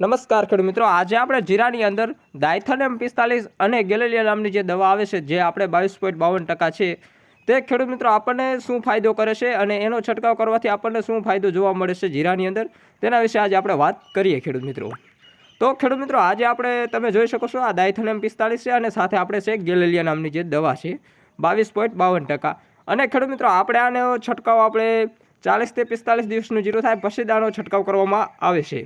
નમસ્કાર ખેડૂત મિત્રો. આજે આપણે જીરાની અંદર ડાયથોનેમ પિસ્તાલીસ અને ગેલેલિયા નામની જે દવા આવે છે, જે આપણે બાવીસ પોઈન્ટ બાવન ટકા છે, તે ખેડૂત મિત્રો આપણને શું ફાયદો કરે છે અને એનો છંટકાવ કરવાથી આપણને શું ફાયદો જોવા મળે છે જીરાની અંદર? તેના વિશે આજે આપણે વાત કરીએ ખેડૂત મિત્રો. તો ખેડૂત મિત્રો, આજે આપણે તમે જોઈ શકો છો આ ડાયથોનેમ પિસ્તાલીસ છે અને સાથે આપણે છે ગેલેલિયા નામની જે દવા છે, બાવીસ પોઈન્ટ બાવન ટકા. અને ખેડૂત મિત્રો, આપણે આનો છંટકાવ આપણે ચાલીસથી પિસ્તાલીસ દિવસનું જીરો થાય પછી આનો છંટકાવ કરવામાં આવે છે.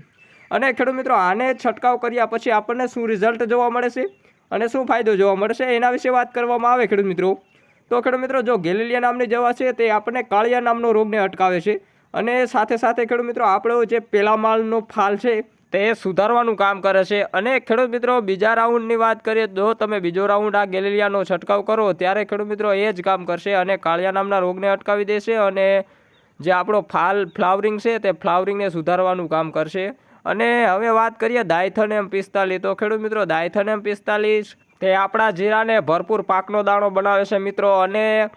અને ખેડૂત મિત્રો, આને છંટકાવ કર્યા પછી આપણને શું રિઝલ્ટ જોવા મળે છે અને શું ફાયદો જોવા મળશે એના વિશે વાત કરવામાં આવે ખેડૂત મિત્રો. તો ખેડૂત મિત્રો, જો ગેલેલિયા નામની જવા છે, તે આપણને કાળિયા નામનો રોગને અટકાવે છે અને સાથે સાથે ખેડૂત મિત્રો, આપણો જે પેલા માલનો ફાલ છે, તે સુધારવાનું કામ કરે છે. અને ખેડૂત મિત્રો, બીજા રાઉન્ડની વાત કરીએ તો તમે બીજો રાઉન્ડ આ ગેલેલિયાનો છંટકાવ કરો, ત્યારે ખેડૂત મિત્રો, એ જ કામ કરશે અને કાળિયા નામના રોગને અટકાવી દેશે અને જે આપણો ફાલ, ફ્લાવરિંગ છે, તે ફ્લાવરિંગને સુધારવાનું કામ કરશે. અને હવે વાત કરીએ દાયથન એમ પિસ્તાલીસ. તો ખેડૂત મિત્રો, દાયથન એમ પિસ્તાલીસ તે આપણા જીરાને ભરપૂર પાકનો દાણો બનાવે છે મિત્રો. અને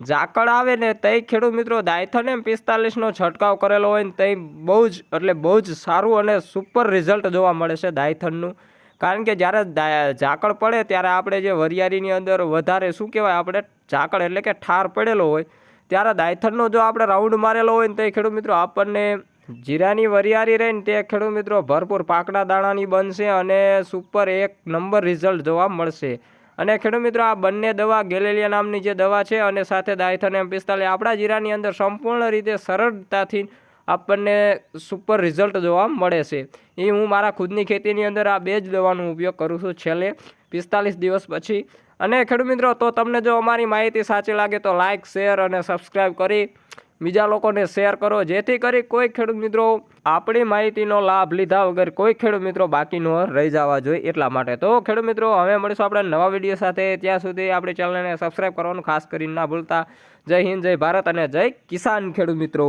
ઝાકળ આવે ને તે ખેડૂત મિત્રો, દાયથન એમ પિસ્તાલીસનો છંટકાવ કરેલો હોય ને તે બહુ જ, એટલે બહુ જ સારું અને સુપર રિઝલ્ટ જોવા મળે છે દાયથનનું. કારણ કે જ્યારે ઝાકળ પડે ત્યારે આપણે જે વરિયાળીની અંદર વધારે શું કહેવાય, આપણે ઝાકળ એટલે કે ઠાર પડેલો હોય. ત્યારે દાયથનનો જો આપણે રાઉન્ડ મારેલો હોય ને તો ખેડૂત મિત્રો, આપણને જીરાની વરિયાળી રહીને તે ખેડૂત મિત્રો ભરપૂર પાકના દાણાની બનશે અને સુપર એક નંબર રિઝલ્ટ જોવા મળશે. અને ખેડૂત મિત્રો, આ બંને દવા ગેલેલિયા નામની જે દવા છે અને સાથે દાયથન એમ પિસ્તાલીસ, આપણા જીરાની અંદર સંપૂર્ણ રીતે સરળતાથી આપણને સુપર રિઝલ્ટ જોવા મળે છે. એ હું મારા ખુદની ખેતીની અંદર આ બે જ દવાનો ઉપયોગ કરું છું છેલ્લે પિસ્તાલીસ દિવસ પછી. અને ખેડૂત મિત્રો, તો તમને જો અમારી માહિતી સાચી લાગે તો લાઇક શેર અને સબસ્ક્રાઈબ કરી બીજા લોકોને શેર કરો. જેથી કરી કોઈ ખેડૂત મિત્રો આપણી માહિતીનો લાભ લીધા વગર કોઈ ખેડૂત મિત્રો બાકી ન રહી જવા જોઈએ એટલા માટે. તો ખેડૂત મિત્રો, હવે મળીશું આપણે નવા વીડિયો સાથે. ત્યાં સુધી આપણી ચેનલને સબસ્ક્રાઈબ કરવાનું ખાસ કરીને ના ભૂલતા. જય હિન્દ, જય ભારત અને જય કિસાન ખેડૂત મિત્રો.